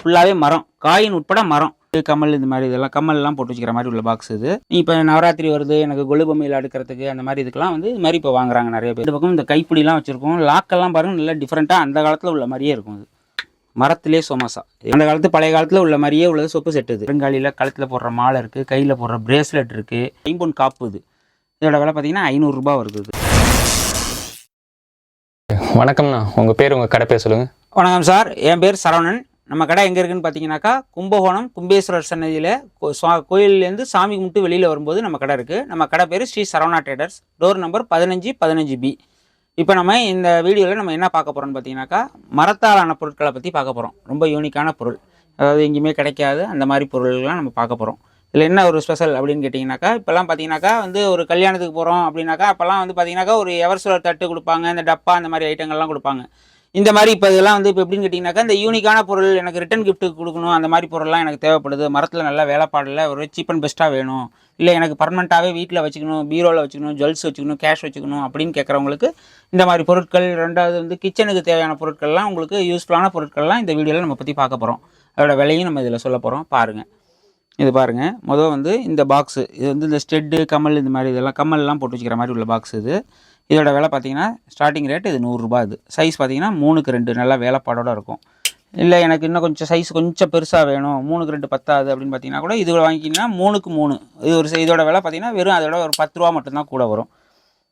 ஃபுல்லாகவே மரம் காயின் உட்பட மரம். கம்மல் இந்த மாதிரி இதெல்லாம் கம்மல்லாம் போட்டு வச்சுக்கிற மாதிரி உள்ள பாக்ஸ் இது. இப்போ நவராத்திரி வருது எனக்கு கொலு பொம்மையில் அடுக்கிறதுக்கு அந்த மாதிரி இதுக்கெல்லாம் வந்து இது மாதிரி இப்போ வாங்குறாங்க நிறைய பேர். இந்த பக்கம் இந்த கைப்பிடிலாம் வச்சுருக்கோம். லாக்கெல்லாம் பாருங்க நல்லா டிஃப்ரெண்ட்டாக அந்த காலத்தில் உள்ள மாதிரியே இருக்கும் இது. மரத்திலே சோமாசா. அந்த காலத்து பழைய காலத்தில் உள்ள மாதிரியே உள்ளது சொப்பு செட்டு இது. பெருங்காலியில் கழுத்தில் போடுற மாலை இருக்குது கையில் போடுற பிரேஸ்லெட் இருக்குது ஐம்பொன் காப்பு இது. இதோட விலை பார்த்தீங்கன்னா ஐநூறுரூபா வருது வணக்கம்ண்ணா. உங்கள் பேர் உங்கள் கடை பேர் சொல்லுங்கள் வணக்கம் சார். என் பேர் சரவணன். நம்ம கடை எங்கே இருக்குன்னு பார்த்தீங்கன்னாக்கா கும்பகோணம் கும்பேஸ்வரர் சன்னதியில் கோ- கோயில்லேருந்து சாமி கும்பிட்டு வெளியில் வரும்போது நம்ம கடை இருக்குது நம்ம கடை பேர் Sri Saravana traders door number பதினஞ்சு பதினஞ்சு பி இப்போ நம்ம இந்த வீடியோவில் நம்ம என்ன பார்க்க போகிறோம்னு பார்த்தீங்கன்னாக்கா மரத்தாலான பொருட்களை பற்றி பார்க்க போகிறோம் ரொம்ப யூனிக்கான பொருள். அதாவது எங்கேயுமே கிடைக்காது. அந்த மாதிரி பொருள்கள்லாம் நம்ம பார்க்க போகிறோம் இதில் என்ன ஒரு ஸ்பெஷல் அப்படின்னு கேட்டிங்கனாக்கா இப்போல்லாம் பார்த்தீங்கன்னாக்கா வந்து ஒரு கல்யாணத்துக்கு போகிறோம் அப்படின்னாக்கா அப்போல்லாம் வந்து பார்த்தீங்கன்னாக்கா ஒரு எவர்சோலர் தட்டு கொடுப்பாங்க. இந்த டப்பா அந்த மாதிரி ஐட்டங்கள்லாம் கொடுப்பாங்க. இந்த மாதிரி இப்போ இதெல்லாம் வந்து இப்போ எப்படின்னு கேட்டிங்கனாக்கா இந்த யூனிக்கான பொருள் எனக்கு ரிட்டன் gift கொடுக்கணும் அந்த மாதிரி பொருள்லாம் எனக்கு தேவைப்படுது. மரத்தில் நல்லா வேலைப்பாடில் ஒரு சீப் அண்ட் பெஸ்ட்டாக வேணும். இல்லை எனக்கு பர்மனெண்ட்டாகவே வீட்டில் வச்சுக்கணும் பீரோவில் வச்சுக்கணும் ஜுவல்ஸ் வச்சுக்கணும் கேஷ் வச்சுக்கணும் அப்படின்னு கேட்குறவங்களுக்கு இந்த மாதிரி பொருட்கள் ரெண்டாவது வந்து கிச்சனுக்கு தேவையான பொருட்கள்லாம் உங்களுக்கு யூஸ்ஃபுல்லான பொருட்கள்லாம் இந்த வீடியோவில் நம்ம பற்றி பார்க்க போகிறோம் அதோட விலையும் நம்ம இதில் சொல்ல போகிறோம் பாருங்கள் இது பாருங்கள் முதல் வந்து இந்த பாக்ஸு இது வந்து இந்த ஸ்டெட்டு கமல் இந்த மாதிரி இதெல்லாம் கம்மல்லாம் போட்டு வச்சுக்கிற மாதிரி உள்ள பாக்ஸ் இது. இதோட விலை பார்த்தீங்கன்னா ஸ்டார்டிங் ரேட் இது நூறுரூபா இது. சைஸ் பார்த்தீங்கன்னா மூணுக்கு ரெண்டு நல்லா வேலைப்பாடோடு இருக்கும். இல்லை எனக்கு இன்னும் கொஞ்சம் சைஸ் கொஞ்சம் பெருசாக வேணும். மூணுக்கு ரெண்டு பத்தாது அப்படின்னு பார்த்தீங்கன்னா கூட இது வாங்கிக்கிங்கன்னா மூணுக்கு மூணு. இது ஒரு சை- இதோட விலை பார்த்தீங்கன்னா வெறும் அதோட ஒரு பத்து ரூபா மட்டும்தான் கூட வரும்.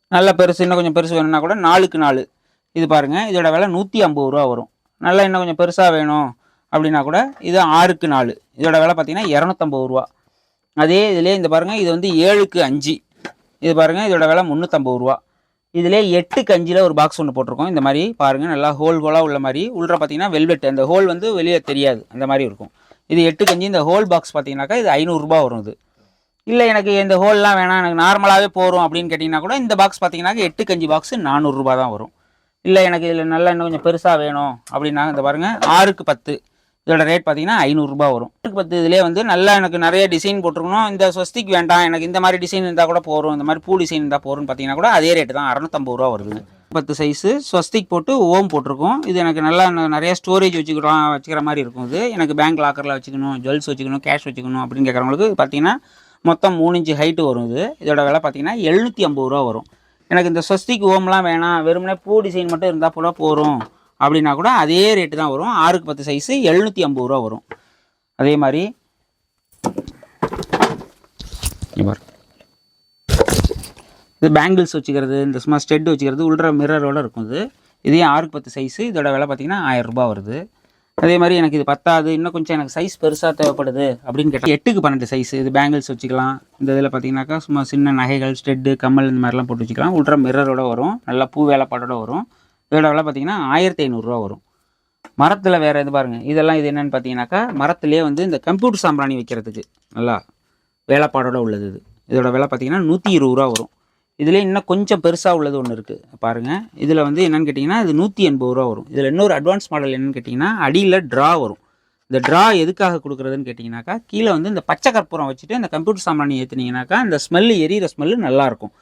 நல்ல பெருசு இன்னும் கொஞ்சம் பெருசு வேணும்னா கூட நாலுக்கு நாலு. இது பாருங்கள் இதோட விலை நூற்றி ஐம்பது ரூபா வரும். நல்லா இன்னும் கொஞ்சம் பெருசாக வேணும் அப்படின்னா கூட இது ஆறுக்கு நாலு. இதோட விலை பார்த்தீங்கன்னா இரநூத்தம்பது ரூபா. அதே இதிலே இந்த பாருங்கள் இது வந்து ஏழுக்கு அஞ்சு. இது பாருங்கள் இதோட விலை முந்நூற்றம்பது ரூபா. இதிலே எட்டு கஞ்சியில் ஒரு பாக்ஸ் ஒன்று போட்டிருக்கோம். இந்த மாதிரி பாருங்கள் நல்லா ஹோல் ஹோலாக உள்ள மாதிரி. உள்ள பார்த்தீங்கன்னா வெல்வெட் அந்த ஹோல் வந்து வெளியே தெரியாது. அந்த மாதிரி இருக்கும். இது எட்டு கஞ்சி இந்த ஹோல் பாக்ஸ் பார்த்தீங்கன்னாக்கா இது ஐநூறுரூபா வரும் இது. இல்லை எனக்கு இந்த ஹோல்லாம் வேணாம். எனக்கு நார்மலாகவே போகிறோம் அப்படின்னு கேட்டிங்கன்னா கூட இந்த பாக்ஸ் பார்த்தீங்கன்னாக்கா எட்டு கஞ்சி பாக்ஸ் நானூறுரூபா தான் வரும். இல்லை எனக்கு இதில் நல்லா இன்னும் கொஞ்சம் பெருசாக வேணும் அப்படின்னா இந்த பாருங்கள் ஆறுக்கு பத்து. இதோட ரேட் பார்த்தீங்கன்னா ஐநூறுரூபா வரும். ஆறுக்கு பத்து இதிலே வந்து நல்லா எனக்கு நிறைய டிசைன் போட்டிருக்கணும். இந்த ஸ்வஸ்திக் வேண்டாம். எனக்கு இந்த மாதிரி டிசைன் இருந்தால் கூட போகிறோம் இந்த மாதிரி பூ டிசைன் இருந்தால் போகிறோம்னு பார்த்தீங்கன்னா கூட அதே ரேட்டு தான். அறநூத்தம்பது ரூபா வருது பத்து சைஸு ஸ்வஸ்திக் போட்டு ஓம் போட்டிருக்கோம். இது எனக்கு நல்லா நிறைய ஸ்டோரேஜ் வச்சுக்கிறோம் வச்சுக்கிற மாதிரி இருக்கும் இது. எனக்கு பேங்க் லாக்கரில் வச்சுக்கணும் ஜுவல்ஸ் வச்சுக்கணும் கேஷ் வச்சுக்கணும் அப்படின்னு கேட்குறவங்களுக்கு பார்த்தீங்கன்னா மொத்தம் மூணு இன்ச்சு ஹைட்டு வரும் இது. இதோட விலை பார்த்தீங்கன்னா எழுநூற்றி ஐம்பது ரூபா வரும். எனக்கு இந்த ஸ்வஸ்திக் ஓம்லாம் வேணாம். வெறுமனே பூ டிசைன் மட்டும் இருந்தால் போல போகிறோம் அப்படின்னா கூட அதே ரேட்டு தான் வரும். ஆறுக்கு பத்து சைஸு எழுநூற்றி ஐம்பது ரூபா வரும். அதே மாதிரி இது பேங்கிள்ஸ் வச்சுக்கிறது இந்த சும்மா ஸ்டெட் வச்சுக்கிறது உள்ள மிரரோடு இருக்கும் இது. இதே ஆறுக்கு பத்து சைஸு இதோட விலை பார்த்தீங்கன்னா ஆயிரரூபா வருது. அதே மாதிரி எனக்கு இது பத்தாது இன்னும் கொஞ்சம் எனக்கு சைஸ் பெருசாக தேவைப்படுது அப்படின்னு கேட்டால் எட்டுக்கு பன்னெண்டு சைஸ் இது பேங்கிள்ஸ் வச்சுக்கலாம். இந்த இதில் பார்த்தீங்கன்னாக்கா சும்மா சின்ன நகைகள் ஸ்டெட்டு கம்மல் இந்த மாதிரிலாம் போட்டு வச்சுக்கலாம். உள்ற மிரரோட வரும். நல்லா பூ வேலைப்பாடோட வரும். இதோட விலை பார்த்தீங்கன்னா ஆயிரத்தி ஐநூறுரூவா வரும். மரத்தில் வேறு இது பாருங்கள் இதெல்லாம் இது என்னென்னு பார்த்தீங்கன்னாக்கா மரத்துலேயே வந்து இந்த கம்ப்யூட்டர் சாம்பிராணி வைக்கிறதுக்கு நல்லா வேலைப்பாடோட உள்ளது இது. இதோட விலை பார்த்தீங்கன்னா நூற்றி இருபது ரூபா வரும். இதுலேயே இன்னும் கொஞ்சம் பெருசாக உள்ளது ஒன்று இருக்குது பாருங்கள் இதில் வந்து என்னென்னு கேட்டிங்கன்னா இது நூற்றி எண்பது ரூபா வரும். இதில் இன்னொரு அட்வான்ஸ் மாடல் என்னென்னு கேட்டிங்கன்னா அடியில் ட்ரா வரும். இந்த ட்ரா எதுக்காக கொடுக்குறதுன்னு கேட்டிங்கனாக்கா கீழே வந்து இந்த பச்சை கற்பூரம் வச்சுட்டு இந்த கம்ப்யூட்டர் சாம்பிராணி ஏற்றுனீங்கனாக்கா அந்த ஸ்மெல்லு எரியிற ஸ்மெல்லு நல்லாயிருக்கும்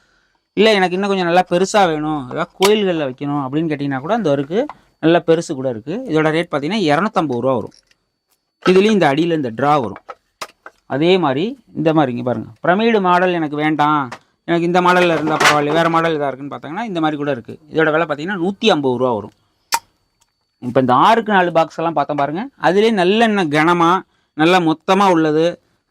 இல்லை எனக்கு இன்னும் கொஞ்சம் நல்லா பெருசாக வேணும். ஏதாவது கோயில்களில் வைக்கணும். அப்படின்னு கேட்டிங்கன்னா கூட அந்த இருக்குது நல்ல பெருசு கூட இருக்குது இதோட ரேட் பார்த்தீங்கன்னா இரநூத்தம்பது ரூபா வரும். இதுலேயும் இந்த அடியில் இந்த ட்ரா வரும். அதே மாதிரி இந்த மாதிரி இங்கே பாருங்கள் பிரமிடு மாடல் எனக்கு வேண்டாம். எனக்கு இந்த மாடலில் இருந்தால் பரவாயில்ல. வேறு மாடல் இதாக இருக்குன்னு பார்த்தாங்கன்னா இந்த மாதிரி கூட இருக்குது இதோட விலை பார்த்தீங்கன்னா நூற்றி ஐம்பது ரூபா வரும். இப்போ இந்த ஆறுக்கு நாலு பாக்ஸ் எல்லாம் பார்த்தோம் பாருங்கள் அதுலேயே நல்லெண்ணெய் கனமாக நல்லா மொத்தமாக உள்ளது.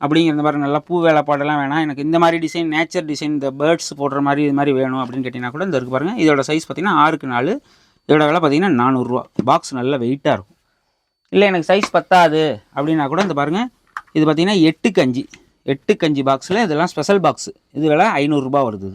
அப்படிங்கிற மாதிரி நல்லா பூ வேலைப்பாடெல்லாம் வேணாம். எனக்கு இந்த மாதிரி டிசைன் நேச்சர் டிசைன் இந்த பேர்ட்ஸ் போடுற மாதிரி இது மாதிரி வேணும் அப்படின்னு கேட்டிங்கன்னா கூட இந்த இருக்கு பாருங்கள் இதோட சைஸ் பார்த்தீங்கன்னா ஆறுக்கு நாலு. இதோட விலை பார்த்தீங்கன்னா நானூறுரூவா பாக்ஸ் நல்ல வெயிட்டாக இருக்கும். இல்லை எனக்கு சைஸ் பத்தாது அப்படின்னா கூட இந்த பாருங்கள் இது பார்த்தீங்கன்னா எட்டுக்கு அஞ்சு. எட்டுக்கு அஞ்சு பாக்ஸில் இதெல்லாம் ஸ்பெஷல் பாக்ஸ் இது விலை ஐநூறுரூபா வருது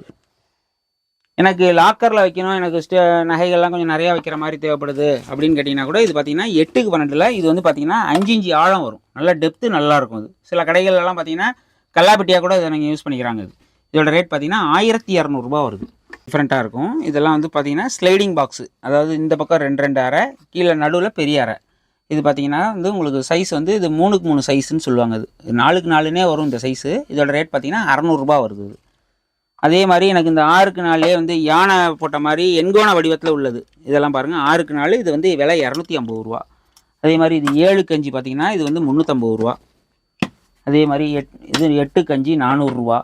எனக்கு லாக்கரில் வைக்கணும் எனக்கு ஸ்டே நகைகள்லாம் கொஞ்சம் நிறையா வைக்கிற மாதிரி தேவைப்படுது அப்படின்னு கேட்டிங்கன்னா கூட இது பார்த்தீங்கன்னா எட்டுக்கு பன்னெண்டில் இது வந்து பார்த்திங்கன்னா அஞ்சு இஞ்சி ஆழம் வரும். நல்லா டெப்த்து நல்லா இருக்கும் இது. சில கடைகள்லாம் பார்த்தீங்கன்னா கல்லாப்பட்டியாக கூட இதை நீங்கள் யூஸ் பண்ணிக்கிறாங்க இது. இதோட ரேட் பார்த்தீங்கன்னா ஆயிரத்தி இரநூறுபா வருது. டிஃப்ரெண்ட்டாக இருக்கும். இதெல்லாம் வந்து பார்த்தீங்கன்னா ஸ்லைடிங் பாக்ஸு அதாவது இந்த பக்கம் ரெண்டு ரெண்டு அறை கீழே நடுவில் பெரிய அறை. இது பார்த்தீங்கன்னா வந்து உங்களுக்கு சைஸ் வந்து இது மூணுக்கு மூணு சைஸ்ன்னு சொல்லுவாங்க இது. நாலுக்கு நாலுனே வரும் இந்த சைஸு இதோட ரேட் பார்த்தீங்கன்னா அறநூறுபா வருது அதே மாதிரி எனக்கு இந்த ஆறுக்கு நாளே வந்து யானை போட்ட மாதிரி எண்கோண வடிவத்தில் உள்ளது. இதெல்லாம் பாருங்கள் ஆறுக்கு நாள் இது வந்து விலை இரநூத்தி ஐம்பது ரூபா. அதே மாதிரி இது ஏழு கஞ்சி பார்த்தீங்கன்னா இது வந்து முந்நூற்றம்பது ரூபா. அதே மாதிரி எட் இது எட்டு கஞ்சி நானூறுரூவா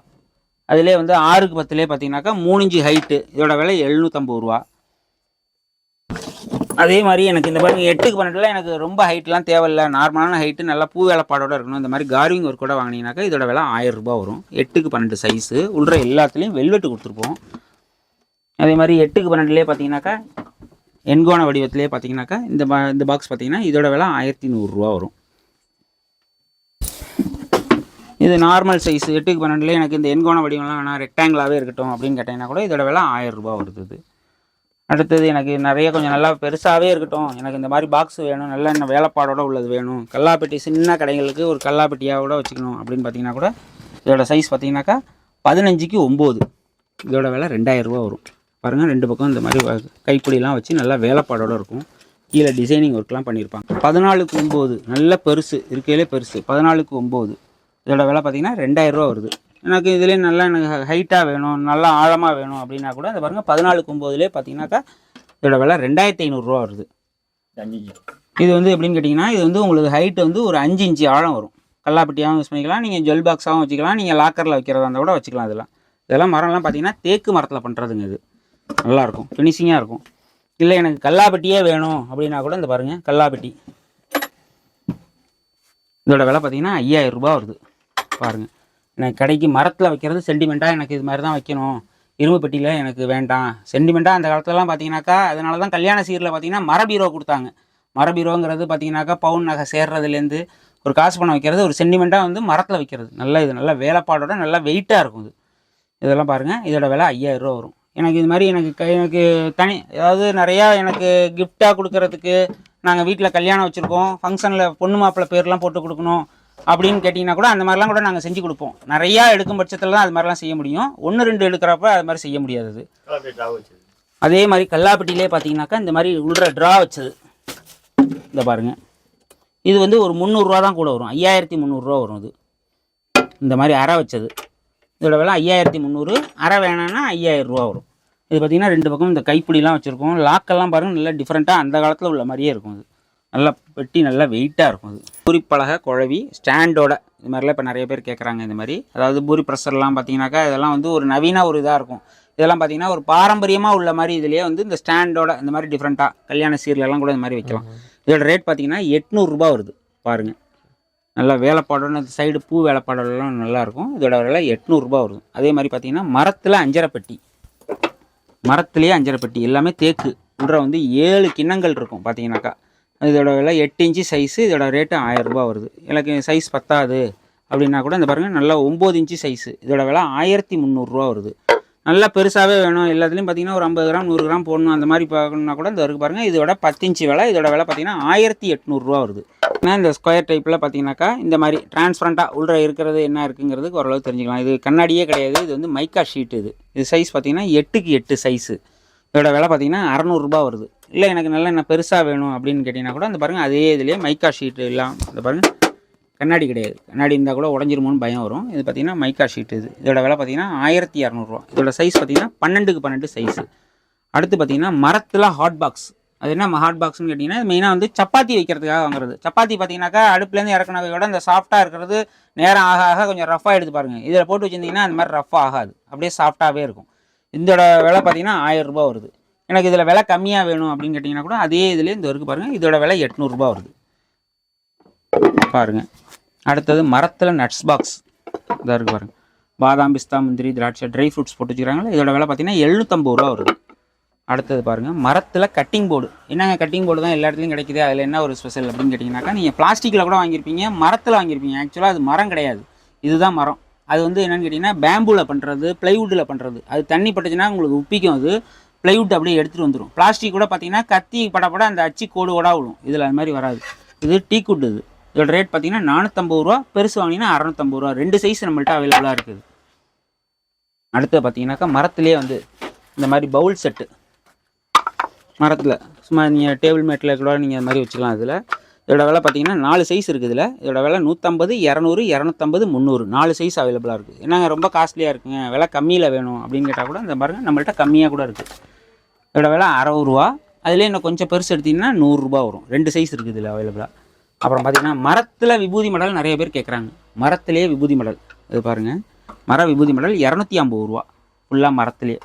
அதிலே வந்து ஆறுக்கு பத்துலேயே பார்த்தீங்கன்னாக்கா மூணு இன்ச்சு ஹைட்டு இதோட விலை எழுநூற்றம்பது ரூபா. அதே மாதிரி எனக்கு இந்த பாருங்க எட்டுக்கு பன்னெண்டுல எனக்கு ரொம்ப ஹைட்லாம் தேவையில்ல. நார்மலான ஹைட்டு நல்லா பூ வேலைப்பாடோட இருக்கணும். இந்த மாதிரி கார்விங் ஒர்க் கூட இதோட விலை ஆயிரம் ரூபாய் வரும். எட்டுக்கு பன்னெண்டு சைஸு உள்ள எல்லாத்துலேயும் வெல்வெட்டு கொடுத்துருப்போம். அதே மாதிரி எட்டுக்கு பன்னெண்டுலேயே பார்த்தீங்கன்னாக்கா எண்கோண வடிவத்திலே பார்த்தீங்கன்னாக்கா இந்த பா இந்த பாக்ஸ் பார்த்தீங்கன்னா இதோட விலை ஆயிரத்தி நூறுரூவா வரும். இது நார்மல் சைஸ் எட்டுக்கு பன்னெண்டுலேயே எனக்கு இந்த எண்கோண வடிவம்லாம் ஆனால் ரெக்டாங்கிளாகவே இருக்கட்டும் அப்படின்னு கேட்டிங்கன்னா கூட இதோட விலை ஆயிரம் ரூபாய் வருது அடுத்தது எனக்கு நிறைய கொஞ்சம் நல்லா பெருசாகவே இருக்கட்டும். எனக்கு இந்த மாதிரி பாக்ஸ் வேணும் நல்லா என்ன வேலைப்பாடோட உள்ளது வேணும். கல்லாப்பெட்டி சின்ன கடைகளுக்கு ஒரு கல்லாப்பெட்டியாக கூட வச்சுக்கணும் அப்படின்னு பார்த்தீங்கன்னா கூட இதோட சைஸ் பார்த்தீங்கன்னாக்கா பதினஞ்சுக்கு ஒம்பது. இதோட விலை ரெண்டாயிரம் ரூபா வரும். பாருங்கள் ரெண்டு பக்கம் இந்த மாதிரி கைப்பிடிலாம் வச்சு நல்லா வேலைப்பாடோட இருக்கும். கீழே டிசைனிங் ஒர்க்லாம் பண்ணியிருப்பாங்க. பதினாலுக்கு ஒம்பது நல்ல பெருசு இருக்கையிலே பெருசு. பதினாலுக்கு ஒம்பது. இதோட விலை பார்த்தீங்கன்னா ரெண்டாயிரம் ரூபா வருது. எனக்கு இதுலேயே நல்லா எனக்கு ஹைட்டாக வேணும் நல்லா ஆழமாக வேணும் அப்படின்னா கூட இந்த பாருங்கள் பதினாலுக்கு ஒம்போதுலேயே பார்த்தீங்கன்னாக்கா இதோட விலை ரெண்டாயிரத்தி ஐநூறுரூவா வருது. இது வந்து எப்படின்னு கேட்டிங்கன்னா இது வந்து உங்களுக்கு ஹைட் வந்து ஒரு அஞ்சு இன்ச்சு ஆழம் வரும். கல்லாப்பட்டியாகவும் யூஸ் பண்ணிக்கலாம் நீங்கள் ஜுவல் பாக்ஸாகவும் வச்சுக்கலாம் நீங்கள் லாக்கரில் வைக்கிறதா இருந்தால் கூட வச்சுக்கலாம் இதெல்லாம். இதெல்லாம் மரம்லாம் பார்த்தீங்கன்னா தேக்கு மரத்தில் பண்ணுறதுங்க இது. நல்லாயிருக்கும் ஃபினிஷிங்காக இருக்கும். இல்லை எனக்கு கல்லாப்பட்டியே வேணும் அப்படின்னா கூட இந்த பாருங்கள் கல்லாப்பட்டி. இதோட விலை பார்த்தீங்கன்னா ஐயாயிரம் ரூபாய் வருது. பாருங்கள் எனக்கு கடைக்கு மரத்தில் வைக்கிறது சென்டிமெண்ட்டாக எனக்கு இது மாதிரி தான் வைக்கணும். இரும்பு பெட்டியில் எனக்கு வேண்டாம். சென்டிமெண்ட்டாக அந்த காலத்துலலாம் பார்த்தீங்கன்னாக்கா அதனால தான் கல்யாண சீரில் பார்த்தீங்கன்னா மர பீரோ கொடுத்தாங்க. மர பீரோங்கிறது பார்த்தீங்கன்னாக்கா பவுன் நகை சேர்றதுலேருந்து ஒரு காசு பணம் வைக்கிறது ஒரு சென்டிமெண்ட்டாக வந்து மரத்தில் வைக்கிறது. நல்ல இது நல்ல வேலைப்பாடோட நல்லா வெயிட்டாக இருக்கும் இது. இதெல்லாம் பாருங்கள் இதோட விலை ஐயாயிரம் ரூபா வரும். எனக்கு இது மாதிரி எனக்கு எனக்கு தனி அதாவது நிறையா எனக்கு கிஃப்டாக கொடுக்கறதுக்கு நாங்கள் வீட்டில் கல்யாணம் வச்சுருக்கோம். ஃபங்க்ஷனில் பொண்ணு மாப்பிள்ளை பேர்லாம் போட்டு கொடுக்கணும். அப்படின்னு கேட்டிங்கன்னா கூட அந்த மாதிரிலாம் கூட நாங்கள் செஞ்சு கொடுப்போம். நிறையா எடுக்கும் பட்சத்தில் தான் அது மாதிரிலாம் செய்ய முடியும். ஒன்று ரெண்டு எடுக்கிறப்ப அது மாதிரி செய்ய முடியாது அது. மாதிரி கல்லாப்பட்டியிலே பார்த்தீங்கன்னாக்கா இந்த மாதிரி உள்ள ட்ரா வச்சது. இந்த பாருங்க. இது வந்து ஒரு முந்நூறுரூவா தான் கூட வரும். ஐயாயிரத்தி முந்நூறுரூவா வரும் இது இந்த மாதிரி அரை வச்சது. இதோட விலை ஐயாயிரத்தி முந்நூறு. அரை வேணான்னா ஐயாயிரம் ரூபா வரும். இது பார்த்தீங்கன்னா ரெண்டு பக்கம் இந்த கைப்பிடிலாம் வச்சுருக்கோம். லாக்கெல்லாம் பாருங்கள் நல்லா டிஃப்ரெண்ட்டாக அந்த காலத்தில் உள்ள மாதிரியே இருக்கும் இது நல்லா பெட்டி நல்லா வெயிட்டாக இருக்கும் அது. பூரி பலகை குழவி ஸ்டாண்டோட இது மாதிரிலாம் இப்போ நிறைய பேர் கேட்குறாங்க இந்த மாதிரி. அதாவது பூரி ப்ரெஷர்லாம் பார்த்தீங்கன்னாக்கா இதெல்லாம் வந்து ஒரு நவீன ஒரு இதாக இருக்கும். இதெல்லாம் பார்த்தீங்கன்னா ஒரு பாரம்பரியமாக உள்ள மாதிரி இதுலேயே வந்து இந்த ஸ்டாண்டோட இந்த மாதிரி டிஃப்ரெண்ட்டாக கல்யாண சீர்லெல்லாம் கூட இந்த மாதிரி வைக்கலாம். இதோட ரேட் பார்த்தீங்கன்னா எட்நூறுரூபா வருது பாருங்கள் நல்லா வேலைப்பாடோட சைடு பூ வேலைப்பாடெல்லாம் நல்லாயிருக்கும் இதோட விலை எட்நூறுரூபா வருது. அதே மாதிரி பார்த்தீங்கன்னா மரத்தில் அஞ்சரை பெட்டி. மரத்துலேயே அஞ்சரை பெட்டி. எல்லாமே தேக்கு. உள்ள வந்து ஏழு கிண்ணங்கள் இருக்கும் பார்த்தீங்கன்னாக்கா இதோட விலை எட்டு இன்ச்சு சைஸு இதோட ரேட்டு ஆயிரம் ரூபாய் வருது. எனக்கு சைஸ் பத்தாது அப்படின்னா கூட இந்த பாருங்கள் நல்லா ஒம்பது இன்ச்சு சைஸு இதோட விலை ஆயிரத்தி முந்நூறுரூவா வருது. நல்லா பெருசாகவே வேணும். எல்லாத்துலேயும் பார்த்தீங்கன்னா ஒரு ஐம்பது கிராம் நூறு கிராம் போடணும். அந்த மாதிரி பார்க்கணுன்னா கூட இந்த இருக்குது பாருங்கள் இதோட பத்து இன்ச்சு விலை இதோட விலை பார்த்தீங்கன்னா ஆயிரத்தி எட்நூறுரூவா வருது. ஏன்னா இந்த ஸ்கொயர் டைப்பில் பார்த்தீங்கன்னாக்கா இந்த மாதிரி டிரான்ஸ்பரண்ட்டாக உள்ள இருக்கிறது என்ன இருக்குங்கிறதுக்கு ஓரளவு தெரிஞ்சுக்கலாம். இது கண்ணாடியே கிடையாது. இது வந்து மைக்கா ஷீட் இது. இது சைஸ் பார்த்தீங்கன்னா எட்டுக்கு எட்டு சைஸு இதோட விலை பார்த்தீங்கன்னா அறநூறுபா வருது. இல்லை எனக்கு நல்லா என்ன பெருசாக வேணும் அப்படின்னு கேட்டிங்கன்னா கூட அந்த பாருங்கள் அதே இதுலேயே மைக்கா ஷீட்டு எல்லாம் இந்த பாருங்கள் கண்ணாடி கிடையாது. கண்ணாடி இருந்தால் கூட உடஞ்சிருமோன்னு பயம் வரும். இது பார்த்தீங்கன்னா மைக்கா ஷீட்டு இது. இதோட விலை பார்த்தீங்கன்னா ஆயிரத்தி இரநூறுவா இதோட சைஸ் பார்த்தீங்கன்னா பன்னெண்டுக்கு பன்னெண்டு சைஸு அடுத்து பார்த்தீங்கன்னா மரத்தில் ஹாட் பாக்ஸ் அது என்ன ஹாட் பாக்ஸ்னு கேட்டிங்கன்னா மெயினாக வந்து சப்பாத்தி வைக்கிறதுக்காக வாங்குறது. சப்பாத்தி பார்த்தீங்கன்னாக்கா அடுப்புலேருந்து இறக்குனதை விட அந்த சாஃப்ட்டாக இருக்கிறது நேரம் ஆக ஆக கொஞ்சம் ரஃப்பாக எடுத்து பாருங்கள் இதில் போட்டு வச்சிருந்தீங்கன்னா அந்த மாதிரி ரஃப் ஆகாது. அப்படியே சாஃப்டாகவே இருக்கும். இதோட விலை பார்த்தீங்கன்னா ஆயிரம் ரூபாய் வருது. எனக்கு இதில் விலை கம்மியாக வேணும் அப்படின்னு கேட்டிங்கன்னா கூட அதே இதில் இந்த இருக்கு பாருங்கள் இதோட விலை எட்நூறுபா வருது. பாருங்கள் அடுத்தது மரத்தில் நட்ஸ் பாக்ஸ் இதாக இருக்குது பாருங்கள் பாதாம் பிஸ்தா முந்திரி திராட்சை ட்ரை ஃப்ரூட்ஸ் போட்டு வச்சுக்கிறாங்களா இதோட விலை பார்த்தீங்கன்னா எழுநூற்றம்பது ரூபா வருது. அடுத்தது பாருங்கள் மரத்தில் கட்டிங் போர்டு என்னங்க கட்டிங் போர்டு தான் எல்லா இடத்துலையும் கிடைக்குது? அதில் என்ன ஒரு ஸ்பெஷல் அப்படின்னு கேட்டிங்கனாக்கா நீங்கள் பிளாஸ்டிக்கில் கூட வாங்கியிருப்பீங்க மரத்தில் வாங்கியிருப்பீங்க. ஆக்சுவலாக அது மரம் கிடையாது. இதுதான் மரம். அது வந்து என்னென்னு கேட்டிங்கன்னா பேம்பூவில் பண்ணுறது ப்ளைவுட்டில் பண்ணுறது அது தண்ணி பட்டுச்சுன்னா உங்களுக்கு உப்பிக்கும் அது. ப்ளைவுட் அப்படியே எடுத்துகிட்டு வந்துடும் பிளாஸ்டிக் கூட பார்த்தீங்கன்னா கத்தி படப்பட அந்த அச்சு கோடு கூட விடும் இதில் அது மாதிரி வராது. இது டீக்குட் இது. இதோட ரேட் பார்த்தீங்கன்னா நானூற்றம்பது ரூபா. பெருசு வாங்கினீங்கன்னா அறநூற்றம்பது ரூபா. ரெண்டு சைஸ் நம்மள்ட்ட அவைலபிளாக இருக்குது. அடுத்து பார்த்தீங்கன்னாக்கா மரத்துலேயே வந்து இந்த மாதிரி பவுல் செட்டு மரத்தில். சும்மா நீங்கள் டேபிள் மேட்டில் கூட நீங்கள் அது மாதிரி வச்சுக்கலாம் இதில். இதோட விலை பார்த்தீங்கன்னா நாலு சைஸ் இருக்குது இதில் இதோட விலை நூற்றம்பது இரநூறு இரநூத்தம்பது முந்நூறு. நாலு சைஸ் அவைலபிளாக இருக்குது என்னங்க ரொம்ப காஸ்ட்லியாக இருக்குங்க? விலை கம்மியில் வேணும் அப்படின்னு கேட்டால் கூட இந்த பாருங்க நம்மள்ட்ட கம்மியாக கூட இருக்குது இதோட விலை அறுபது ரூபா. அதுலேயே இன்னும் கொஞ்சம் பெருசு எடுத்திங்கன்னா நூறுரூபா வரும். ரெண்டு சைஸ் இருக்குது இதில் அவைலபிளாக அப்புறம் பார்த்திங்கன்னா மரத்தில் விபூதி மடல் நிறைய பேர் கேட்குறாங்க மரத்திலே விபூதி மடல். இது பாருங்கள் மர விபூதி மடல் இரநூத்தி ஐம்பது ரூபா. ஃபுல்லாக மரத்திலே.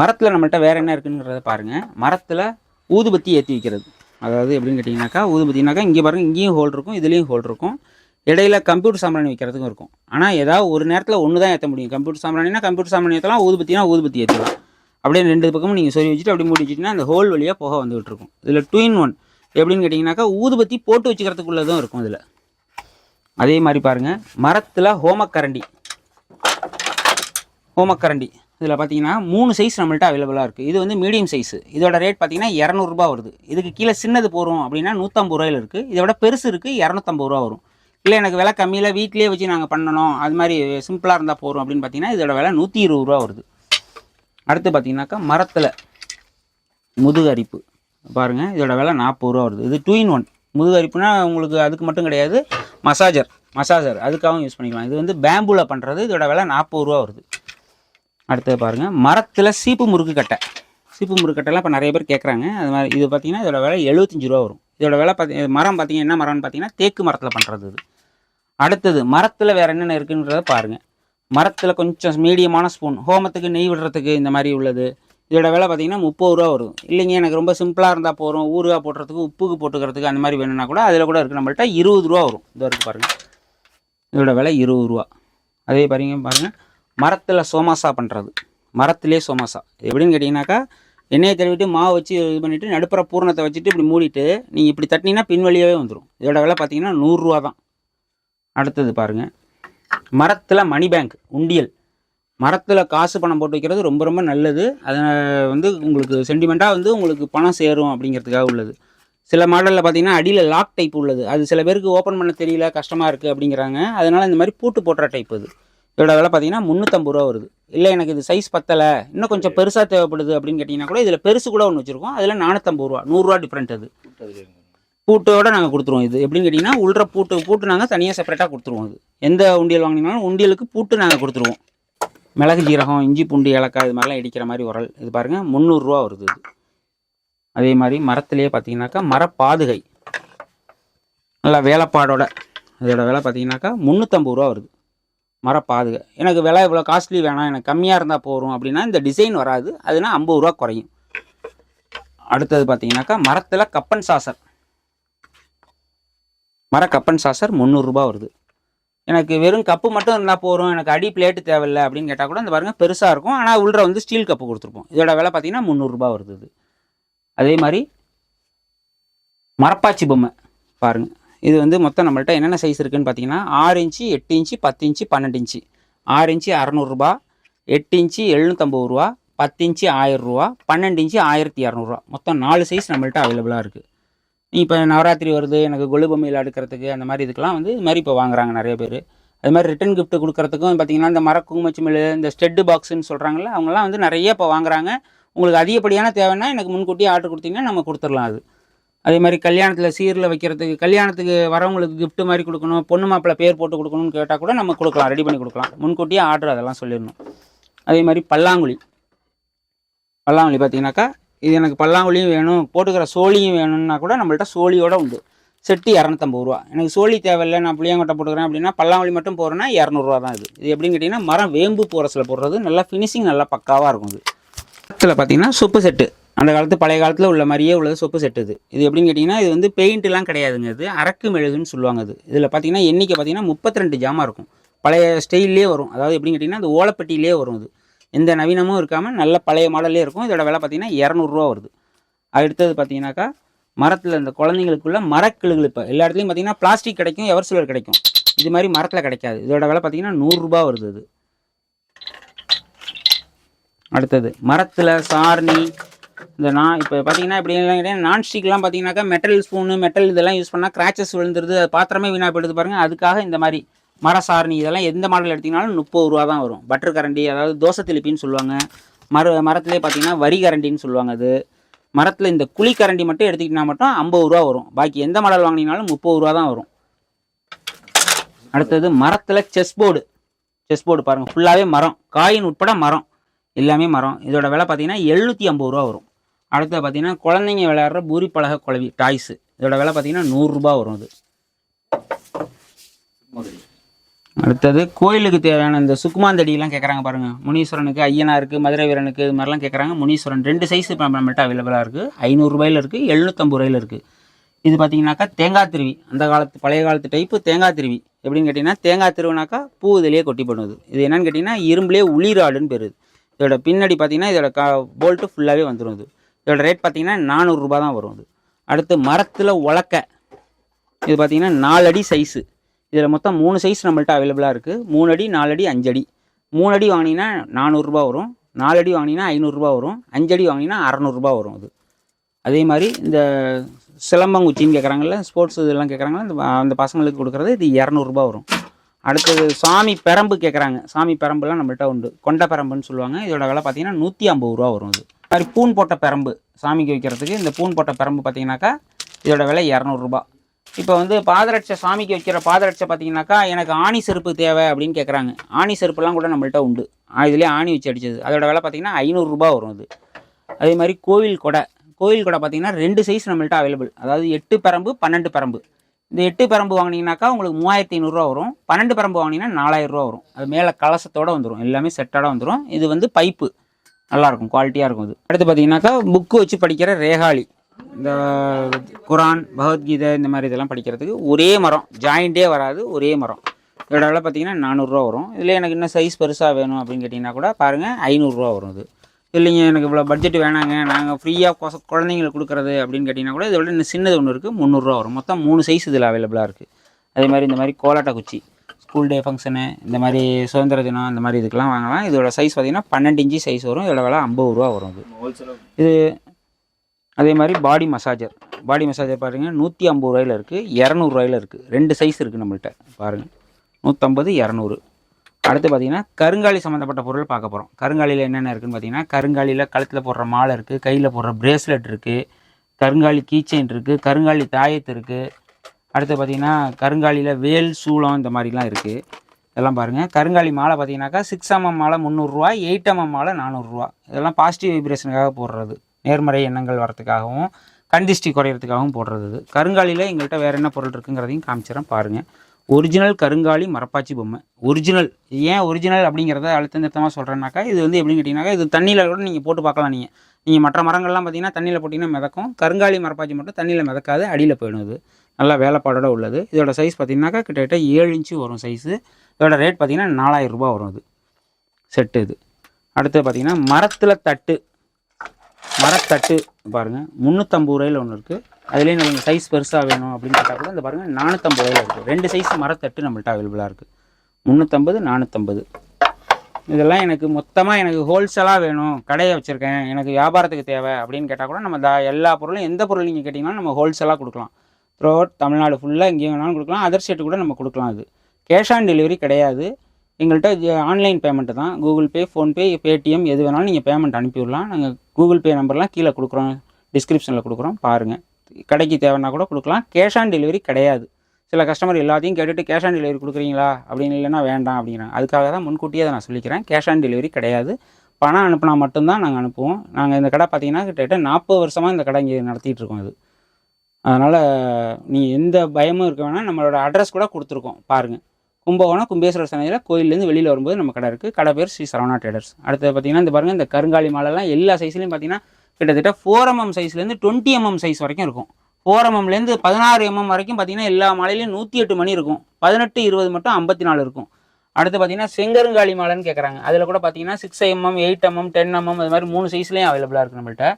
மரத்தில் நம்மள்கிட்ட வேறு என்ன இருக்குங்கிறத பாருங்கள் மரத்தில் ஊதுபத்தி ஏற்றி வைக்கிறது. அதாவது எப்படின்னு கேட்டிங்கனாக்கா ஊதுபத்தினாக்கா இங்கே பாருங்கள் இங்கேயும் ஹோல் இருக்கும் இதுலேயும் ஹோல் இருக்கும். இடையில கம்ப்யூட்டர் சாம்பிராணி வைக்கிறதுக்கும் இருக்கும். ஆனால் ஏதாவது ஒரு நேரத்தில் ஒன்று தான் ஏற்ற முடியும். கம்ப்யூட்டர் சாம்பிராணினா கம்ப்யூட்டர் சாம்பிராணி ஏற்றலாம் ஊதுபத்தினா ஊதுபத்தி ஏற்றலாம் அப்படியே ரெண்டு பக்கமும் நீங்கள் சொல்லி வச்சுட்டு அப்படியே மூடி அந்த ஹோல் வழியாக போக வந்துகிட்டு இருக்கும். இதில் டூ இன் ஒன் எப்படின்னு கேட்டிங்கனாக்கா ஊதுபத்தி போட்டு வச்சுக்கிறதுக்குள்ளதும் இருக்கும் இதில். அதே மாதிரி பாருங்கள் மரத்தில் ஹோமக்கரண்டி. ஹோமக்கரண்டி. இதில் பார்த்தீங்கன்னா மூணு சைஸ் நம்மள்ட்ட அவைலபிளாக இருக்குது இது வந்து மீடியம் சைஸு இதோட ரேட் பார்த்தீங்கன்னா இரநூறுபா வருது. இதுக்கு கீழே சின்னது போகிறோம் அப்படின்னா நூற்றம்பது ரூபாயில் இருக்குது இதை விட பெருசு இருக்குது இரநூத்தம்பது ரூபா வரும். இல்லை எனக்கு விலை கம்மியில் வீட்லேயே வச்சு நாங்கள் பண்ணணும். அது மாதிரி சிம்பிளாக இருந்தால் போகிறோம் அப்படின்னு பார்த்தீங்கன்னா இதோட விலை நூற்றி இருபது ரூபா வருது. அடுத்து பார்த்தீங்கன்னாக்கா மரத்தில் முதுகரிப்பு பாருங்கள் இதோட விலை நாற்பது ரூபா வருது. இது டூ இன் ஒன் முதுகரிப்புனா உங்களுக்கு அதுக்கு மட்டும் கிடையாது மசாஜர் மசாஜர் அதுக்காகவும் யூஸ் பண்ணிக்கலாம். இது வந்து பேம்பூவில் பண்ணுறது இதோட விலை நாற்பது ரூபா வருது. அடுத்தது பாருங்கள் மரத்தில் சீப்பு முறுக்கு கட்டை. சீப்பு முறுக்கு கட்டைலாம் இப்போ நிறைய பேர் கேட்குறாங்க அது மாதிரி இது பார்த்தீங்கன்னா இதோட விலை எழுபத்தஞ்சு ரூபா வரும். இதோட விலை பார்த்தி மரம் பார்த்தீங்கன்னா என்ன மரம்னு பார்த்தீங்கன்னா தேக்கு மரத்தில் பண்ணுறது இது. அடுத்தது மரத்தில் வேறு என்னென்ன இருக்குன்றத பாருங்கள் மரத்தில் கொஞ்சம் மீடியமான ஸ்பூன் ஹோமத்துக்கு நெய் விடுறதுக்கு இந்த மாதிரி உள்ளது. இதோட விலை பார்த்தீங்கன்னா முப்பது ரூபா வரும். இல்லைங்க எனக்கு ரொம்ப சிம்பிளாக இருந்தால் போகிறோம் ஊறுகாய் போடுறதுக்கு உப்புக்கு போட்டுக்கிறதுக்கு அந்த மாதிரி வேணும்னா கூட அதில் கூட இருக்குது நம்மள்ட்ட இருபது ரூபா வரும். இதோ இருக்குது பாருங்கள் இதோட விலை இருபது ரூபா. அதே பாருங்க பாருங்கள் மரத்தில் சோமாசா பண்ணுறது மரத்துலேயே சோமாசா. எப்படின்னு கேட்டிங்கனாக்கா எண்ணெயை தடவிட்டு மாவு வச்சு இது பண்ணிவிட்டு நடுப்புற பூரணத்தை வச்சுட்டு இப்படி மூடிட்டு நீங்கள் இப்படி தட்டினீங்கன்னா பின்வழியாகவே வந்துடும் இதோட விலை பார்த்தீங்கன்னா நூறுரூவா தான். அடுத்தது பாருங்கள் மரத்தில் மணி பேங்க் உண்டியல். மரத்தில் காசு பணம் போட்டு வைக்கிறது ரொம்ப ரொம்ப நல்லது. அதை வந்து உங்களுக்கு சென்டிமெண்ட்டாக வந்து உங்களுக்கு பணம் சேரும் அப்படிங்கிறதுக்காக உள்ளது. சில மாடலில் பார்த்தீங்கன்னா அடியில் லாக் டைப் உள்ளது. அது சில பேருக்கு ஓப்பன் பண்ண தெரியல கஷ்டமாக இருக்குது அப்படிங்கிறாங்க. அதனால் இந்த மாதிரி பூட்டு போட்டுற டைப் அது. இதோட விலை பார்த்தீங்கன்னா முந்நூற்றம்பது ரூபா வருது. இல்லை எனக்கு இது சைஸ் பத்தலை. இன்னும் கொஞ்சம் பெருசாக தேவைப்படுது அப்படின்னு கேட்டிங்கன்னா கூட இதில் பெருசு கூட ஒன்று வச்சுருக்கோம். அதில் நானூற்றம்பது ரூபா நூறுரூவா டிஃப்ரெண்ட் அது. பூட்டோட நாங்கள் கொடுத்துருவோம் இது. எப்படின்னு கேட்டிங்கன்னா உள்ள பூட்டு பூட்டு நாங்கள் தனியாக செப்பரேட்டாக கொடுத்துருவோம் இது. எந்த உண்டியல் வாங்கினாலும் உண்டியலுக்கு பூட்டு நாங்கள் கொடுத்துருவோம். மிளகு ஜீரகம் இஞ்சி பூண்டு ஏலக்காய் இது மாதிரிலாம் இடிக்கிற மாதிரி உரல். இது பாருங்கள் முந்நூறுரூவா வருது இது. அதே மாதிரி மரத்துலேயே பார்த்தீங்கன்னாக்கா மரப்பாதுகை. நல்லா வேலைப்பாடோட. இதோட விலை பார்த்தீங்கன்னாக்கா முந்நூற்றம்பது ரூபா வருது. மரப்பாதுகை எனக்கு விலை இவ்வளோ காஸ்ட்லி வேணாம் எனக்கு கம்மியாக இருந்தால் போகிறோம் அப்படின்னா இந்த டிசைன் வராது. அதுனா ஐம்பது ரூபா குறையும். அடுத்தது பார்த்தீங்கன்னாக்கா மரத்தில் கப்பன் சாசர் மர கப்பன் சாசர் முந்நூறுரூபா வருது. எனக்கு வெறும் கப்பு மட்டும் இருந்தால் போகிறோம் எனக்கு அடி பிளேட்டு தேவையில்லை அப்படின்னு கேட்டால் கூட இந்த பாருங்கள் பெருசாக இருக்கும். ஆனால் உள்ள வந்து ஸ்டீல் கப்பு கொடுத்துருப்போம். இதோட விலை பார்த்தீங்கன்னா முந்நூறுரூபா வருது அதே மாதிரி மரப்பாச்சி பொம்மை பாருங்கள் இது வந்து மொத்தம் நம்மள்ட்ட என்னென்ன சைஸ் இருக்குதுன்னு பார்த்தீங்கன்னா ஆறு இன்ச்சு எட்டு இன்ச்சு பத்து இன்ச்சு பன்னெண்டு இன்ச்சு. ஆறு இன்ச்சு அறநூறுரூபா எட்டு இன்ச்சு எழுநூற்றம்பது ரூபா பத்து இன்ச்சு ஆயிரம் ரூபா பன்னெண்டு இன்ச்சு ஆயிரத்தி இரநூறுவா மொத்தம் நாலு சைஸ் நம்மள்ட்ட அவைலபிளாக இருக்குது இப்போ நவராத்திரி வருது எனக்கு கொலு பொம்மையில் அடுக்கிறதுக்கு அந்த மாதிரி இதுக்கெல்லாம் வந்து இது மாதிரி இப்போ வாங்குறாங்க நிறைய பேர். அது மாதிரி ரிட்டன் கிஃப்ட் கொடுக்கறதுக்கும் பார்த்தீங்கன்னா இந்த மர இந்த ஸ்டெட்டு பாக்ஸுன்னு சொல்கிறாங்கள அவங்களாம் வந்து நிறைய இப்போ வாங்குறாங்க. உங்களுக்கு அதிகப்படியான தேவைன்னா எனக்கு முன்கூட்டியே ஆர்டர் கொடுத்தீங்கன்னா நம்ம கொடுத்துடலாம் அது. அதே மாதிரி கல்யாணத்தில் சீரில் வைக்கிறதுக்கு கல்யாணத்துக்கு வரவங்களுக்கு கிஃப்ட் மாதிரி கொடுக்கணும் பொண்ணு மாப்பிள்ளை பேர் போட்டு கொடுக்கணும்னு கேட்டால் கூட நம்ம கொடுக்கலாம் ரெடி பண்ணி கொடுக்கலாம். முன்கூட்டியே ஆர்டர் அதெல்லாம் சொல்லிடணும். அதே மாதிரி பல்லாங்குழி. பல்லாங்குழி பார்த்தீங்கன்னாக்கா இது எனக்கு பல்லாங்குழியும் வேணும் போட்டுக்கிற சோழியும் வேணும்னா கூட நம்மள்ட்ட சோழியோட உண்டு. செட்டு இரநூத்தம்பது ரூபா. எனக்கு சோழி தேவையில்லை நான் புளியங்கொட்டை போட்டுக்கிறேன் அப்படின்னா பல்லாங்குழி மட்டும் போடுறேன்னா இரநூறுவா தான் இது. இது எப்படின்னு கேட்டிங்கன்னா மரம் வேம்பு போரஸில் போடுறது நல்லா ஃபினிஷிங் நல்லா பக்காவாக இருக்கும் இது. பக்கத்தில் பார்த்தீங்கன்னா சுப்பு செட்டு. அந்த காலத்து பழைய காலத்தில் உள்ள மாதிரியே உள்ளது சொப்பு செட்டு இது இது எப்படின்னு கேட்டிங்கன்னா இது வந்து பெயிண்ட்லாம் கிடையாதுங்க இது. அரக்கு மெழுகுன்னு சொல்லுவாங்க இது இதில் பார்த்தீங்கன்னா எண்ணிக்கை பார்த்தீங்கன்னா முப்பத்தி ரெண்டு ஜாமா இருக்கும். பழைய ஸ்டைல்லே வரும். அதாவது எப்படின்னு கேட்டிங்கன்னா அந்த ஓலப்பட்டியிலே வரும் இது எந்த நவீனமும் இருக்காமல் நல்ல பழைய மாடல்லே இருக்கும். இதோட விலை பார்த்தீங்கன்னா இரநூறுவா வருது. அடுத்தது பார்த்தீங்கன்னாக்கா மரத்தில் இந்த குழந்தைங்களுக்குள்ள மரக்கிழுகள் இப்போ எல்லா இடத்துலையும் பார்த்தீங்கன்னா பிளாஸ்டிக் கிடைக்கும் எவர் சிலர் கிடைக்கும். இது மாதிரி மரத்தில் கிடைக்காது. இதோட விலை பார்த்தீங்கன்னா நூறுரூபா வருது இது அடுத்தது மரத்தில் சாரணி இந்த நான் இப்போ பார்த்தீங்கன்னா இப்படி நான் நான்ஸ்டிக்லாம் பார்த்தீங்கன்னாக்கா மெட்டல் ஸ்பூனு மெட்டல் இதெல்லாம் யூஸ் பண்ணால் கிராச்சஸ் விழுந்துருது அது பாத்திரமே வீணாக போயிடுது பாருங்கள் அதுக்காக இந்த மாதிரி மர சாரணி இதெல்லாம் எந்த மாடல் எடுத்தீங்கனாலும் முப்பது ரூபா தான் வரும். பட்டர் கரண்டி அதாவது தோசை திலிப்பின்னு சொல்லுவாங்க. மர மரத்துலேயே பார்த்தீங்கன்னா வரி கரண்டின்னு சொல்லுவாங்க அது. மரத்தில் இந்த குழி கரண்டி மட்டும் எடுத்துக்கிட்டா மட்டும் ஐம்பது ரூபா வரும். பாக்கி எந்த மாடல் வாங்கினீங்கனாலும் முப்பது ரூபா தான் வரும். அடுத்தது மரத்தில் செஸ் போர்டு செஸ் போர்டு பாருங்கள் ஃபுல்லாகவே மரம். காயின் உட்பட மரம். எல்லாமே மரம். இதோட விலை பார்த்தீங்கன்னா எழுநூற்றி ஐம்பது ரூபா வரும். அடுத்து பார்த்தீங்கன்னா குழந்தைங்க விளையாடுற பூரி பலகை குழவி டாய்ஸு. இதோட விலை பார்த்தீங்கன்னா நூறுரூபா வரும் அது. அடுத்தது கோயிலுக்கு தேவையான இந்த சுக்குமாந்தடியெலாம் கேட்குறாங்க பாருங்கள் முனீஸ்வரனுக்கு ஐயனாருக்கு மதுரை வீரனுக்கு இது மாதிரிலாம் கேட்குறாங்க முனீஸ்வரன் ரெண்டு சைஸ் இப்போ நம்மள்ட்ட அவைலபிளாக இருக்குது ஐநூறுரூபாயில் இருக்குது எழுநூற்றம்பது ரூபாயில் இருக்குது இது பார்த்தீங்கன்னாக்கா தேங்காய் திருவி. அந்த காலத்து பழைய காலத்து டைப்பு தேங்காய் திருவி. எப்படின்னு கேட்டிங்கன்னா தேங்காய் திருவினாக்கா பூ இதிலேயே கொட்டி பண்ணுது இது என்னென்னு கேட்டிங்கன்னா இரும்புலேயே உளிராடுன்னு பேர் இதோட பின்னாடி பார்த்தீங்கன்னா இதோட கா போல்ட்டு ஃபுல்லாகவே வந்துடும் இது இதோட ரேட் பார்த்தீங்கன்னா நானூறுரூபா தான் வரும் அது. அடுத்து மரத்தில் உலக்க. இது பார்த்தீங்கன்னா நாலடி சைஸு இதில் மொத்தம் மூணு சைஸ் நம்மள்ட்ட அவைலபிளாக இருக்குது மூணு அடி நாலடி அஞ்சடி மூணு அடி வாங்கினீங்கன்னா நானூறுரூபா வரும். நாலடி வாங்கினீங்கன்னா ஐநூறுரூபா வரும். அஞ்சடி வாங்கினீங்கன்னா அறநூறுபா வரும் அது. அதே மாதிரி இந்த சிலம்பங்குச்சின்னு கேட்குறாங்கல்ல ஸ்போர்ட்ஸ் இதெல்லாம் கேட்குறாங்கல்ல அந்த அந்த பசங்களுக்கு கொடுக்குறது இது இரநூறுபா வரும். அடுத்தது சாமி பெரம்பு கேட்குறாங்க சாமி பெரம்புலாம் நம்மள்ட்ட உண்டு. கொண்ட பெரம்புன்னு சொல்லுவாங்க. இதோட விலை பார்த்தீங்கன்னா நூற்றி ஐம்பது ரூபா வரும் அது. மாதிரி பூன் போட்ட பெரம்பு சாமிக்கு வைக்கிறதுக்கு இந்த பூன் போட்ட பெரம்பு பார்த்தீங்கன்னாக்கா இதோட விலை இரநூறுபா. இப்போ வந்து பாதரட்சை சாமிக்கு வைக்கிற பாதரட்சை பார்த்தீங்கன்னாக்கா எனக்கு ஆணி செருப்பு தேவை அப்படின்னு கேட்குறாங்க ஆணி செருப்புலாம் கூட நம்மள்கிட்ட உண்டு. இதுலேயே ஆணி வச்சு அடிச்சது. அதோட விலை பார்த்தீங்கன்னா ஐநூறுரூபா வரும் அது. அதே மாதிரி கோவில் கொடை. கோவில் கொடை பார்த்தீங்கன்னா ரெண்டு சைஸ் நம்மள்கிட்ட அவைலபிள் அதாவது எட்டு பரம்பு பன்னெண்டு பரம்பு. இந்த எட்டு பரம்பு வாங்கினீங்கனாக்கா உங்களுக்கு மூவாயிரத்தி ஐநூறுரூவா வரும். பன்னெண்டு பரம்பு வாங்கினீங்கன்னா நாலாயிரரூவா வரும். அது மேலே கலசத்தோடு வந்துடும் எல்லாமே செட்டோட வந்துடும் இது வந்து பைப்பு. நல்லாயிருக்கும் குவாலிட்டியாக இருக்கும் இது அடுத்து பார்த்தீங்கன்னாக்கா புக்கு வச்சு படிக்கிற ரேகாலி இந்த குரான் பகவத்கீதை இந்த மாதிரி இதெல்லாம் படிக்கிறதுக்கு ஒரே மரம். ஜாயிண்டே வராது ஒரே மரம். இதோட விலை பார்த்தீங்கன்னா நானூறுரூவா வரும். இதில் எனக்கு இன்னும் சைஸ் பெருசாக வேணும் அப்படின்னு கேட்டிங்கன்னா கூட பாருங்கள் ஐநூறுரூவா வரும் இது. இல்லைங்க எனக்கு இவ்வளோ பட்ஜெட் வேணாங்க. நாங்கள் ஃப்ரீயாக கொச குழந்தைங்களுக்கு கொடுக்குறது அப்படின்னு கேட்டிங்கன்னா கூட இதோட இன்னும் சின்னது ஒன்று இருக்குது முந்நூறுரூவா வரும். மொத்தம் மூணு சைஸ் இதில் அவைலபிளாக இருக்குது அதே மாதிரி இந்த மாதிரி கோலாட்ட குச்சி ஸ்கூல் டே ஃபங்க்ஷனு இந்த மாதிரி சுதந்திர தினம் இந்த மாதிரி இதுக்கெல்லாம் வாங்கலாம். இதோட சைஸ் பார்த்தீங்கன்னா பன்னெண்டு இன்ச்சு சைஸ் வரும். இதோட விலை ஐம்பது ரூபா வரும் இது இது அதே மாதிரி பாடி மசாஜர் பாடி மசாஜர் பாருங்கள் நூற்றி ஐம்பது ரூபாயில் இருக்குது இரநூறுவாயில் இருக்குது ரெண்டு சைஸ் இருக்குது நம்மள்ட்ட. பாருங்கள் நூற்றம்பது இரநூறு. அடுத்து பார்த்தீங்கன்னா கருங்காலி சம்மந்தப்பட்ட பொருள் பார்க்க போகிறோம் கருங்காலியில் என்னென்ன இருக்குன்னு பார்த்தீங்கன்னா கருங்காலியில் கழுத்தில் போடுற மாலை இருக்குது கையில் போடுற பிரேஸ்லெட் இருக்குது கருங்காலி கீச்செயின் இருக்குது கருங்காலி தாயத்து இருக்குது அடுத்து பார்த்தீங்கன்னா கருங்காலியில் வேல் சூளம் இந்த மாதிரிலாம் இருக்குது இதெல்லாம் பாருங்கள் கருங்காலி மாலை பார்த்தீங்கன்னாக்கா சிக்ஸ் எம்எம் மாலை முந்நூறுரூவா எயிட் எம்எம் மாலை நானூறுரூவா இதெல்லாம் பாசிட்டிவ் வைப்ரேஷனுக்காக போடுறது. நேர்மறை எண்ணங்கள் வரத்துக்காகவும் கண்டிஷ்டி குறையிறதுக்காகவும் போடுறது இது. கருங்காலியில் எங்கள்கிட்ட வேறு என்ன பொருள் இருக்குங்கிறதையும் காமிச்சிடறேன் பாருங்கள் ஒரிஜினல் கருங்காலி மரப்பாச்சி பொம்மை. ஒரிஜினல் ஏன் ஒரிஜினல் அப்படிங்கிறத அழுத்த நிறுத்தமாக சொல்கிறேன்னாக்கா இது வந்து எப்படின்னு கேட்டிங்கனாக்கா இது தண்ணியில் கூட நீங்கள் போட்டு பார்க்கலாம் நீங்கள் நீங்கள் மற்ற மரங்கள்லாம் பார்த்தீங்கன்னா தண்ணியில் போட்டிங்கன்னா மிதக்கும். கருங்காலி மரப்பாச்சி மட்டும் தண்ணியில் மிதக்காது அடியில் போயிடும் இது. நல்லா வேலைப்பாடோட உள்ளது. இதோட சைஸ் பார்த்திங்கனாக்கா கிட்டத்தட்ட ஏழு இன்ச்சு வரும் சைஸு இதோட ரேட் பார்த்தீங்கன்னா நாலாயிரம் ரூபா வரும் இது செட்டு இது. அடுத்து பார்த்தீங்கன்னா மரத்தில் தட்டு. மரத்தட்டு பாருங்கள் முந்நூற்றம்பது ரூபாயில் ஒன்று இருக்குது அதுலேயே நீங்கள் சைஸ் பெருசாக வேணும் அப்படின்னு கேட்டால் கூட இந்த பாருங்கள் நானூற்றம்பது ரூபாயில் இருக்குது ரெண்டு சைஸ் மரத்தட்டு நம்மள்ட்ட அவைலபிளாக இருக்குது முந்நூற்றம்பது நானூற்றம்பது இதெல்லாம் எனக்கு மொத்தமாக எனக்கு ஹோல்சேலாக வேணும். கடையை வச்சுருக்கேன். எனக்கு வியாபாரத்துக்கு தேவை அப்படின்னு கேட்டால் கூட நம்ம எல்லா பொருளும் எந்த பொருள் நீங்கள் கேட்டிங்கன்னா நம்ம ஹோல்சேலாக கொடுக்கலாம். த்ரூ தமிழ்நாடு ஃபுல்லாக எங்கேயும் வேணாலும் கொடுக்கலாம். அதர் ஸ்டேட்டு கூட நம்ம கொடுக்கலாம் அது. கேஷ் ஆன் டெலிவரி கிடையாது. எங்கள்கிட்ட ஆன்லைன் பேமெண்ட்டு தான். கூகுள் பே ஃபோன்பே பேடிஎம் எது வேணாலும் நீங்கள் பேமெண்ட் அனுப்பிவிடலாம் நாங்கள் கூகுள் பே நம்பர்லாம் கீழே கொடுக்குறோம். டிஸ்கிரிப்ஷனில் கொடுக்குறோம். பாருங்கள் கடைக்கு தேவைன்னா கூட கொடுக்கலாம். கேஷ் ஆன் டெலிவரி கிடையாது. சில கஸ்டமர் எல்லாத்தையும் கேட்டுட்டு கேஷ் ஆன் டெலிவரி கொடுக்குறீங்களா? அப்படின்னு இல்லைன்னா வேண்டாம் அப்படிங்கிறாங்க. அதுக்காக தான் முன்கூட்டியே அதை நான் சொல்லிக்கிறேன். கேஷ் ஆன் டெலிவரி கிடையாது. பணம் அனுப்புனா மட்டும்தான் நாங்கள் அனுப்புவோம். நாங்கள் இந்த கடை பார்த்தீங்கன்னா கிட்டத்தட்ட நாற்பது வருஷமாக இந்த கடை இங்கே நடத்திட்டு இருக்கோம் அது. அதனால் நீங்கள் எந்த பயமும் இருக்க வேணாம். நம்மளோட அட்ரஸ் கூட கொடுத்துருக்கோம். பாருங்கள் கும்பகோணம் கும்பேஸ்வரர் சன்னதியில் கோயிலேருந்து வெளியில் வரும்போது நம்ம கடை இருக்குது கடை பேர் ஸ்ரீ சரவணா ட்ரேடர்ஸ் அடுத்து பார்த்தீங்கன்னா இந்த பாருங்கள் இந்த கருங்காலி மாலைலாம் எல்லா சைஸ்லையும் பார்த்தீங்கன்னா கிட்டத்தட்ட ஃபோர் எம்எம் சைஸ்லேருந்து டுவெண்ட்டி எம்எம் சைஸ் வரைக்கும் இருக்கும். ஃபோர் எம்எம்லேருந்து பதினாறு எம்எம் வரைக்கும் பார்த்தீங்கன்னா எல்லா மாலையிலையும் நூற்றி எட்டு மணி இருக்கும். பதினெட்டு இருபது மட்டும் ஐம்பத்தி நாலு இருக்கும். அடுத்து பார்த்தீங்கன்னா செங்கருங்காலி மாலைன்னு கேட்குறாங்க அதில் கூட பார்த்தீங்கன்னா six M M eight M M ten M M அது மாதிரி மூணு சைஸ்லேயும் அவைலபிளாக இருக்குது நம்மள்கிட்ட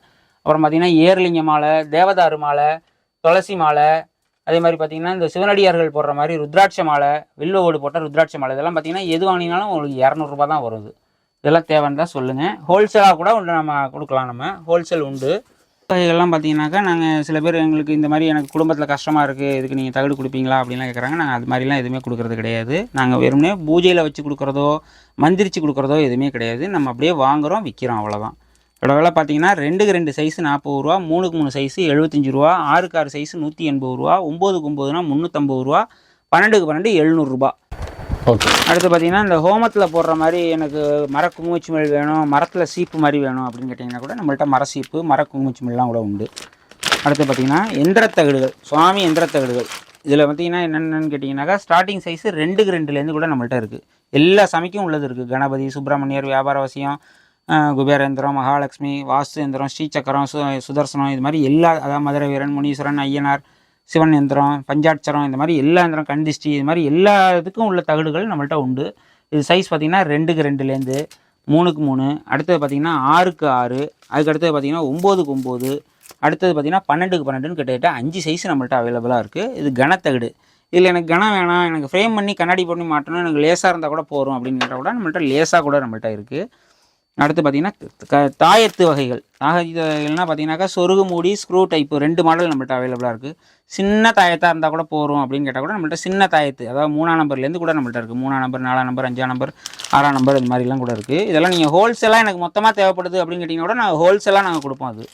அப்புறம் பார்த்தீங்கன்னா ஏர்லிங்க மாலை தேவதாரு மாலை துளசி மாலை அதே மாதிரி பார்த்தீங்கன்னா இந்த சிவனடியார்கள் போடுற மாதிரி ருத்ராட்ச மாலை வில்வ ஓடு போட்ட ருத்ராட்ச மாலை இதெல்லாம் பார்த்தீங்கன்னா எது வாங்கினாலும் உங்களுக்கு இரநூறுபா தான் வருது. இதெல்லாம் தேவைன்னு தான் சொல்லுங்கள் ஹோல்சேலாக கூட உண்டு நம்ம கொடுக்கலாம் நம்ம. ஹோல்சேல் உண்டு. வகைகள்லாம் பார்த்தீங்கன்னாக்கா நாங்கள் சில பேர் எங்களுக்கு இந்த மாதிரி எனக்கு குடும்பத்தில் கஷ்டமாக இருக்குது இதுக்கு நீங்கள் தகடு கொடுப்பீங்களா அப்படின்லாம் கேட்குறாங்க நாங்கள் அது மாதிரிலாம் எதுவுமே கொடுக்குறது கிடையாது. நாங்கள் வெறுமனே பூஜையில் வச்சு கொடுக்குறதோ மந்திரிச்சு கொடுக்குறதோ எதுவுமே கிடையாது. நம்ம அப்படியே வாங்குகிறோம் விற்கிறோம் அவ்வளோதான் இதோட விலை பார்த்தீங்கன்னா ரெண்டுக்கு ரெண்டு சைஸ் நாற்பது ரூபா மூணுக்கு மூணு சைஸ் எழுபத்தஞ்சு ரூபா ஆறுக்கு ஆறு சைஸ் நூற்றி எண்பது ரூபா ஒம்போதுக்கு ஒம்போதுனா முந்நூற்றம்பது ரூபா பன்னெண்டுக்கு பன்னெண்டு எழுநூறுபா ஓகே. அடுத்து பார்த்தீங்கன்னா இந்த ஹோமத்தில் போடுற மாதிரி எனக்கு மர குங்குமச்சிமிழ் வேணும் மரத்தில் சீப்பு மாதிரி வேணும் அப்படின்னு கேட்டிங்கன்னா கூட நம்மள்ட்ட மர சீப்பு மர குங்குமச்சிமிழ்லாம் கூட உண்டு. அடுத்து பார்த்தீங்கன்னா எந்திரத்தகடுகள் சுவாமி எந்திரத்தகடுகள் இதில் பார்த்தீங்கன்னா என்னென்னு கேட்டிங்கனாக்கா ஸ்டார்டிங் சைஸ் ரெண்டுக்கு ரெண்டுலேருந்து கூட நம்மள்ட்ட இருக்குது எல்லா சாமிக்கும் உள்ளது இருக்குது கணபதி சுப்பிரமணியர் வியாபாரவசியம் ஆஹ் குபேரேந்திரம் மகாலட்சுமி வாஸ்து எந்திரம் ஸ்ரீசக்கரம் சு சுதர்சனம் இது மாதிரி எல்லா அதாவது மதுரை வீரன் முனீஸ்வரன் ஐயனார் சிவன் எந்திரம் பஞ்சாட்சரம் இந்த மாதிரி எல்லா எந்திரம் கண்திஷ்டி இது மாதிரி எல்லா இதுக்கும் உள்ள தகடுகள் நம்மள்ட்ட உண்டு. இது சைஸ் பார்த்திங்கன்னா ரெண்டுக்கு ரெண்டுலேருந்து மூணுக்கு மூணு அடுத்தது பார்த்திங்கன்னா ஆறுக்கு ஆறு அதுக்கு அடுத்தது பார்த்திங்கன்னா ஒம்போதுக்கு ஒம்பது அடுத்தது பார்த்திங்கன்னா பன்னெண்டுக்கு பன்னெண்டுன்னு கிட்டத்தட்ட அஞ்சு சைஸ் நம்மள்ட்ட அவைலபிளாக இருக்குது இது கனத்தகடு. இதில் எனக்கு கனம் வேணாம் எனக்கு ஃப்ரேம் பண்ணி கண்ணாடி பண்ணி மாட்டணும் எனக்கு லேசாக இருந்தால் கூட போகிறோம் அப்படின்னு கேட்டால் கூட நம்மள்ட்ட லேசாக கூட நம்மள்ட்ட இருக்குது அடுத்து பார்த்தீங்கன்னா க தாயத்து வகைகள். தாயத்து வகைகள்னால் பார்த்தீங்கன்னாக்கா சொருகு மூடி ஸ்க்ரூ டைப்பு ரெண்டு மாடல் நம்மள்ட்ட அவைலபிளாக இருக்குது சின்ன தாயத்தாக இருந்தால் கூட போகிறோம் அப்படின்னு கேட்டால் கூட நம்மள்ட்ட சின்ன தாயத்து அதாவது மூணாம் நம்பர்லேருந்து கூட நம்மள்ட்ட இருக்குது மூணாம் நம்பர் நாலாம் நம்பர் அஞ்சாம் நம்பர் ஆறாம் நம்பர் இது மாதிரிலாம் கூட இருக்குது இதெல்லாம் நீங்கள் ஹோல்சேலாக எனக்கு மொத்தமாக தேவைப்படுது அப்படின்னு கேட்டிங்கன்னா கூட நாங்கள் ஹோல்சேலாக நாங்கள் கொடுப்போம் அது.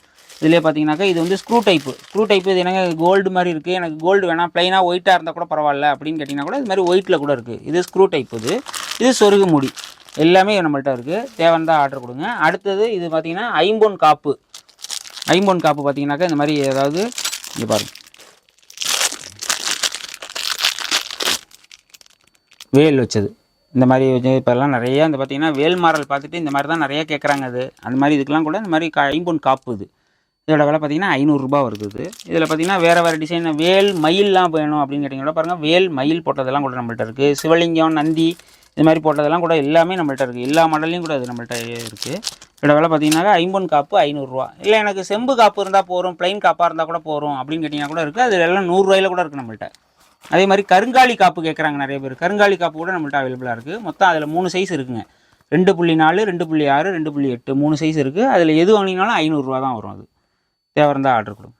இதிலே பார்த்தீங்கன்னாக்கா இது வந்து ஸ்க்ரூ டைப்பு ஸ்க்ரூ டைப்பு இது எனக்கு கோல்டு மாதிரி இருக்குது எனக்கு கோல்டு வேணாம் ப்ளைனாக ஒயிட்டாக இருந்தால் கூட பரவாயில்ல அப்படின்னு கேட்டிங்கன்னா கூட இது மாதிரி ஒயிட்டில் கூட இருக்குது இது ஸ்க்ரூ டைப் இது. இது சொருகு மூடி. எல்லாமே நம்மள்ட்ட இருக்குது தேவைன்னா ஆர்டர் கொடுங்க. அடுத்தது இது பார்த்திங்கன்னா ஐம்பொன் காப்பு. ஐம்பொன் காப்பு பார்த்தீங்கன்னாக்கா இந்த மாதிரி ஏதாவது இங்கே பாருங்கள் வேல் வச்சது. இந்த மாதிரி வச்சு இப்போல்லாம் நிறைய இந்த பார்த்தீங்கன்னா வேல் மாறல் பார்த்துட்டு இந்த மாதிரி தான் நிறைய கேட்குறாங்க அது. அந்த மாதிரி இதுக்கெல்லாம் கூட இந்த மாதிரி கா- ஐம்பொன் காப்பு இது. இதோட விலை பார்த்தீங்கன்னா ஐநூறுரூபா வருது இதில் பார்த்தீங்கன்னா வேறு வேறு டிசைன் வேல் மயில்லாம் வேணும் அப்படின்னு கேட்டிங்கன்னா பாருங்கள் வேல் மயில் போட்டதெல்லாம் கூட நம்மள்ட்ட இருக்குது சிவலிங்கம் நந்தி இது மாதிரி போட்டதெல்லாம் கூட எல்லாமே நம்மள்ட்ட இருக்குது எல்லா மாடல்லையும் கூட அது நம்மள்ட்ட இருக்குது இதோட விலை பார்த்தீங்கன்னாக்கா ஐம்பொன் காப்பு ஐநூறுரூவா. இல்லை எனக்கு செம்பு காப்பு இருந்தால் போகிறோம் ப்ளைன் காப்பாக இருந்தால் கூட போகிறோம் அப்படின்னு கேட்டிங்கன்னா கூட இருக்குது அது எல்லாம் நூறுரூவாயில கூட இருக்குது நம்மள்ட்ட. அதே மாதிரி கருங்காலி காப்பு கேட்குறாங்க நிறைய பேர். கருங்காலி காப்பு கூட நம்மள்ட்ட அவைலபிளாக இருக்குது மொத்தம் அதில் மூணு சைஸ் இருக்குங்க. ரெண்டு புள்ளி நாலு ரெண்டு புள்ளி ஆறு ரெண்டு புள்ளி எட்டு மூணு சைஸ் இருக்குது அதில் எது வாங்கினாலும் ஐநூறுரூவா தான் வரும் அது. தேவை இருந்தால் ஆர்டர் கொடுங்க.